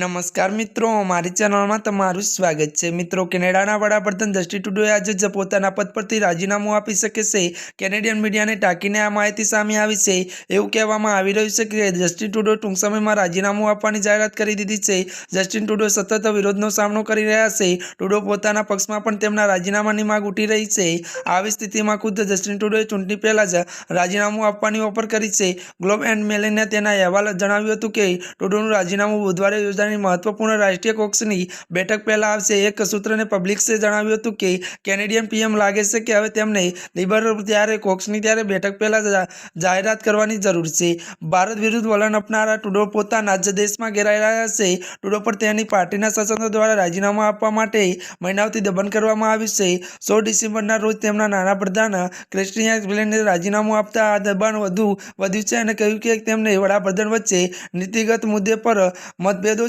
નમસ્કાર મિત્રો અમારી ચેનલમાં તમારું સ્વાગત છે. મિત્રો, કેનેડાના વડાપ્રધાન જસ્ટિન ટુડોએ આજે જ પોતાના પદ પરથી રાજીનામું આપી શકે છે. કેનેડિયન મીડિયાને ટાંકીને આ માહિતી સામે આવી છે. એવું કહેવામાં આવી રહ્યું છે કે જસ્ટિન ટુડો ટૂંક સમયમાં રાજીનામું આપવાની જાહેરાત કરી દીધી છે. જસ્ટિન ટુડો સતત વિરોધનો સામનો કરી રહ્યા છે. ટુડો પોતાના પક્ષમાં પણ તેમના રાજીનામાની માંગ ઉઠી રહી છે. આવી સ્થિતિમાં ખુદ જસ્ટિન ટુડોએ ચૂંટણી પહેલાં જ રાજીનામું આપવાની ઓફર કરી છે. ગ્લોબ એન્ડ મેલેને તેના અહેવાલ જણાવ્યું હતું કે ટુડોનું રાજીનામું બુધવારે યોજાની મહત્વપૂર્ણ રાષ્ટ્રીય કોક્ષની બેઠક પહેલાં આવશે. એક સૂત્રને પબ્લિક્સે જણાવ્યું હતું કે, કેનેડિયન પીએમ લાગે છે કે હવે તેમને લિબરલ ત્યારે, કોક્ષની ત્યારે બેઠક પહેલાં જાહેરાત કરવાની જરૂર છે. ભારત વિરુદ્ધ વલણ અપનારા ટુડો પોતાના જ દેશમાં ઘેરાઈ છે. ટુડો પર તેની પાર્ટીના શાસકો દ્વારા રાજીનામું આપવા માટે મહિનાઓથી દબાણ કરવામાં આવ્યું છે. સોળ ડિસેમ્બરના રોજ તેમના નાના પ્રધાન ક્રિસ્ટિયન ગ્લેનને રાજીનામું આપતા આ દબાણ વધુ વધ્યું છે અને કહ્યું કે તેમને વડાપ્રધાન વચ્ચે નીતિગત મુદ્દે પર મતભેદો